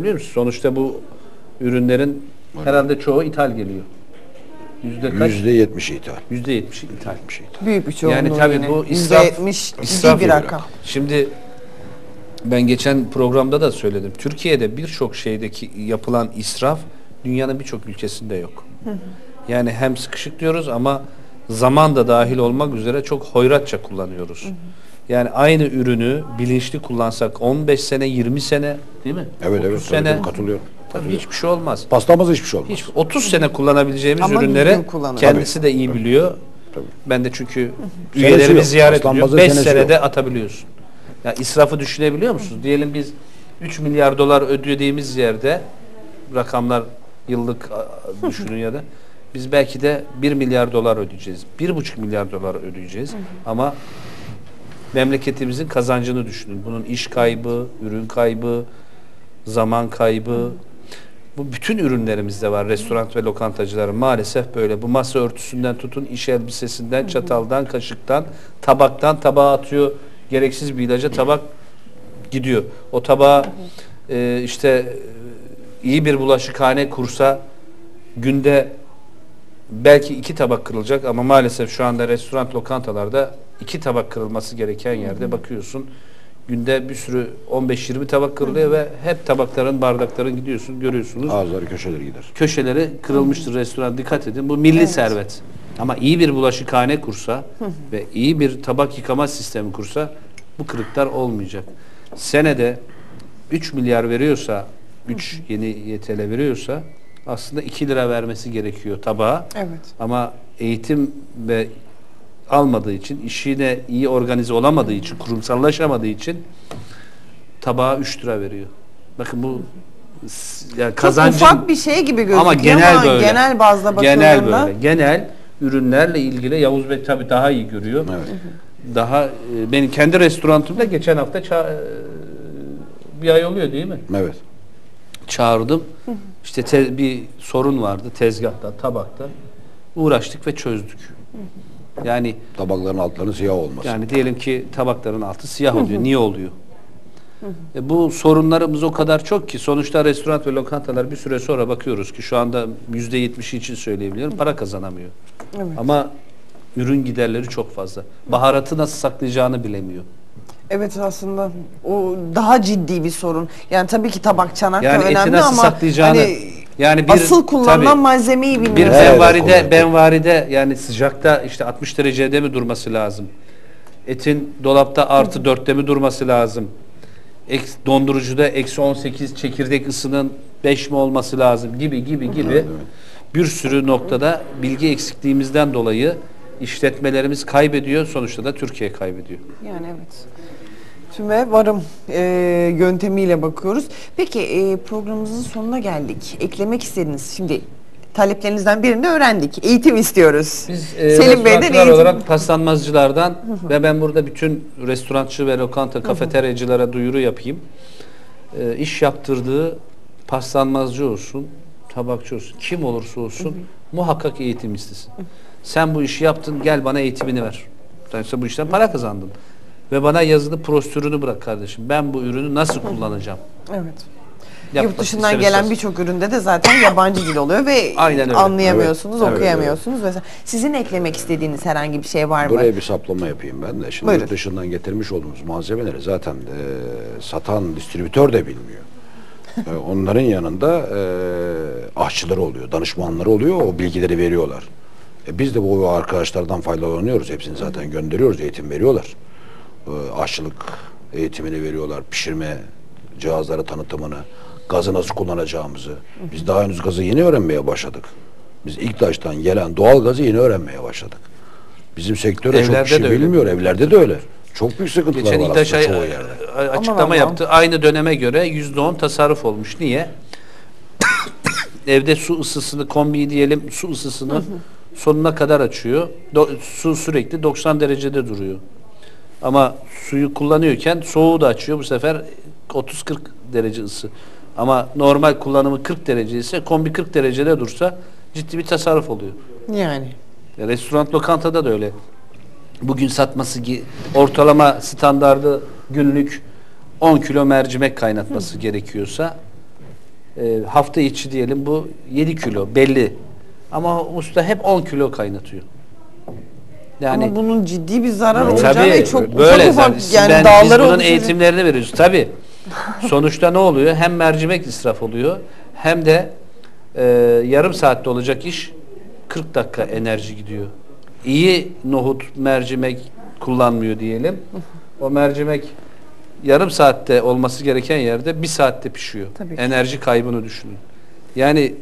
Biliyor musun? Sonuçta bu ürünlerin herhalde çoğu ithal geliyor. Yüzde kaç? Yüzde yetmiş ithal. Yüzde yetmiş ithal. Şey. Büyük bir çoğunluğu Yani tabii yine. bu israf- %70 israf ciddi bir bir rakam. Şimdi ben geçen programda da söyledim. Türkiye'de birçok şeydeki yapılan israf dünyanın birçok ülkesinde yok. Yani hem sıkışık diyoruz ama zaman da dahil olmak üzere çok hoyratça kullanıyoruz. Yani aynı ürünü bilinçli kullansak 15 sene 20 sene değil mi? Evet 30 evet sene tabii, katılıyorum. tabii hiçbir şey olmaz. Pastamız hiçbir şey olmaz. Hiç 30 sene kullanabileceğimiz Ama ürünleri kendisi de iyi biliyor. Tabii. Ben de çünkü üyelerimi ziyaret ediyorum. Aslanbazın 5 senesi senede yok. atabiliyorsun. Ya israfı düşünebiliyor musunuz? Diyelim biz 3 milyar dolar ödediğimiz yerde rakamlar yıllık düşünün ya da biz belki de 1 milyar dolar ödeyeceğiz. 1,5 milyar dolar ödeyeceğiz. Ama memleketimizin kazancını düşünün. Bunun iş kaybı, ürün kaybı, zaman kaybı. Bu bütün ürünlerimizde var. Restoran ve lokantacıların maalesef böyle. Bu masa örtüsünden tutun, iş elbisesinden, çataldan, kaşıktan, tabaktan tabağa atıyor. Gereksiz bir ilaca tabak gidiyor. O tabağa e, işte e, iyi bir bulaşıkhane kursa günde belki iki tabak kırılacak ama maalesef şu anda restoran lokantalarda iki tabak kırılması gereken yerde bakıyorsun. Günde bir sürü 15-20 tabak kırılıyor ve hep tabakların bardakların gidiyorsun görüyorsunuz. Ağızları köşeleri gider. köşeleri kırılmıştır restoran dikkat edin. Bu milli servet. Ama iyi bir bulaşıkhane kursa ve iyi bir tabak yıkama sistemi kursa bu kırıklar olmayacak. Senede 3 milyar veriyorsa 3 yeni YTL veriyorsa aslında 2 lira vermesi gerekiyor tabağa Evet. ama eğitim ve almadığı için, işine iyi organize olamadığı için, kurumsallaşamadığı için tabağa 3 lira veriyor. Bakın bu yani kazancın Çok ufak bir şey gibi gözüküyor ama genel böyle. genel bazda bakıldığında genel böyle. Genel ürünlerle ilgili Yavuz Bey tabii daha iyi görüyor. Evet. Daha e, benim kendi restoranımda geçen hafta ça- e, bir ay oluyor değil mi? Evet. Çağırdım. İşte te- bir sorun vardı tezgahta, tabakta. Uğraştık ve çözdük. Yani Tabakların altlarının siyah olması. yani diyelim ki tabakların altı siyah oluyor. Niye oluyor? E bu sorunlarımız o kadar çok ki sonuçta restoran ve lokantalar bir süre sonra bakıyoruz ki şu anda yüzde yetmişi için söyleyebiliyorum para kazanamıyor. Evet. Ama ürün giderleri çok fazla. Baharatı nasıl saklayacağını bilemiyor. Evet aslında o daha ciddi bir sorun. Yani tabii ki tabak çanak Yani da eti önemli nasıl ama saklayacağını hani yani bir asıl kullanılan tabii, malzemeyi bilmiyoruz. Bir benvaride, benvaride yani sıcakta işte 60 derecede mi durması lazım? Etin dolapta artı 4'te mi durması lazım? Eks, dondurucuda eksi 18 çekirdek ısının 5 mi olması lazım gibi gibi gibi bir sürü noktada bilgi eksikliğimizden dolayı işletmelerimiz kaybediyor. Sonuçta da Türkiye kaybediyor. Yani evet. Tüme varım e, yöntemiyle bakıyoruz. Peki e, programımızın sonuna geldik. Eklemek istediniz. Şimdi taleplerinizden birini öğrendik. Eğitim istiyoruz. Biz e, Selim Bey'den eğitim. olarak paslanmazcılardan ve ben burada bütün restorançı ve lokanta, kafeteryacılara duyuru yapayım. E, iş yaptırdığı paslanmazcı olsun, tabakçı olsun, kim olursa olsun muhakkak eğitim istesin. Sen bu işi yaptın, gel bana eğitimini ver. Sen bu işten para kazandın. Ve bana yazılı prosedürünü bırak kardeşim. Ben bu ürünü nasıl kullanacağım? Evet. Yurt dışından gelen birçok üründe de zaten yabancı dil oluyor ve Aynen öyle. anlayamıyorsunuz, Evet, evet, okuyamıyorsunuz. Mesela sizin eklemek istediğiniz herhangi bir şey var mı? Buraya bir saplama yapayım ben de. Şimdi Buyurun. yurt dışından getirmiş olduğumuz malzemeleri zaten e, satan distribütör de bilmiyor. E, onların yanında e, aşçıları oluyor, danışmanları oluyor, o bilgileri veriyorlar. E, biz de bu arkadaşlardan faydalanıyoruz. Hepsini zaten gönderiyoruz, eğitim veriyorlar. E, aşçılık eğitimini veriyorlar, pişirme cihazları tanıtımını, gazı nasıl kullanacağımızı. Biz daha henüz gazı yeni öğrenmeye başladık. Biz ilk baştan gelen doğal gazı yeni öğrenmeye başladık. Bizim sektörde çok Evlerde kişi de öyle. bilmiyor. Evlerde de öyle. Çok büyük sıkıntılar Geçen var aslında çoğu yerde. açıklama aman. yaptı. Aynı döneme göre %10 tasarruf olmuş. Niye? Evde su ısısını, kombi diyelim su ısısını sonuna kadar açıyor. Do- su sürekli 90 derecede duruyor. Ama suyu kullanıyorken soğuğu da açıyor. Bu sefer 30-40 derece ısı. Ama normal kullanımı 40 derece ise kombi 40 derecede dursa ciddi bir tasarruf oluyor. Yani. Ya restoran lokantada da öyle. Bugün satması ortalama standardı günlük 10 kilo mercimek kaynatması gerekiyorsa e, hafta içi diyelim bu 7 kilo belli. Ama usta hep 10 kilo kaynatıyor. Yani Ama bunun ciddi bir zarar Tabii, olacağı ve çok böyle ufak ufak zaten. yani Ben- dağları biz bunun eğitimlerini veriyoruz. Tabi. Sonuçta ne oluyor? Hem mercimek israf oluyor hem de e, yarım saatte olacak iş 40 dakika enerji gidiyor. İyi nohut mercimek kullanmıyor diyelim. O mercimek yarım saatte olması gereken yerde bir saatte pişiyor. Tabii ki. Enerji kaybını düşünün. Yani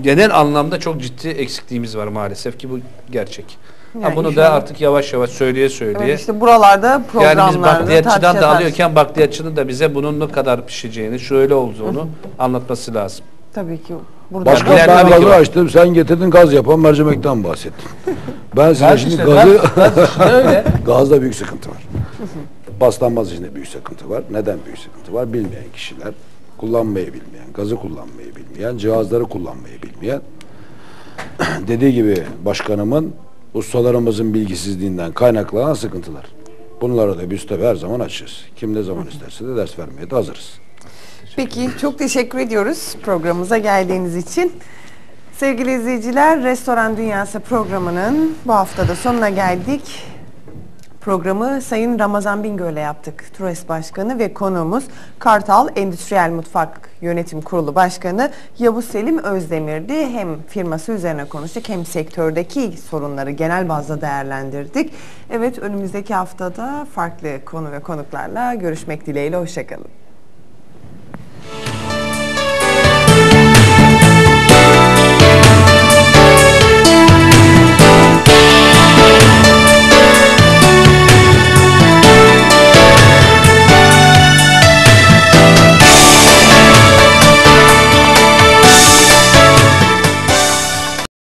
genel anlamda çok ciddi eksikliğimiz var maalesef ki bu gerçek. Ha, Yani bunu da artık yavaş yavaş söyleye söyleye. Evet işte buralarda yani programlarda biz bakliyatçıdan da alıyorken bakliyatçının da bize bunun ne kadar pişeceğini, şöyle olduğunu anlatması lazım. Tabii ki burada Başkan bilen ben gazı açtım. Sen getirdin gaz yapan mercimekten bahsettin. Ben size Gaz şimdi işte, gazı... gaz- gaz işte öyle. Gazda büyük sıkıntı var. Paslanmaz içinde büyük sıkıntı var. Neden büyük sıkıntı var? Bilmeyen kişiler, kullanmayı bilmeyen, gazı kullanmayı bilmeyen, cihazları kullanmayı bilmeyen. Dediği gibi başkanımın, ustalarımızın bilgisizliğinden kaynaklanan sıkıntılar. Bunlara da biz tabii her zaman açığız. Kim ne zaman isterse de ders vermeye de hazırız. Peki çok teşekkür ediyoruz programımıza geldiğiniz için. Sevgili izleyiciler, Restoran Dünyası programının bu haftada sonuna geldik. Programı Sayın Ramazan Bingöl'le yaptık. TURES Başkanı ve konuğumuz Kartal Endüstriyel Mutfak Yönetim Kurulu Başkanı Yavuz Selim Özdemir'di. Hem firması üzerine konuştuk hem sektördeki sorunları genel bazda değerlendirdik. Evet önümüzdeki haftada farklı konu ve konuklarla görüşmek dileğiyle. Hoşçakalın.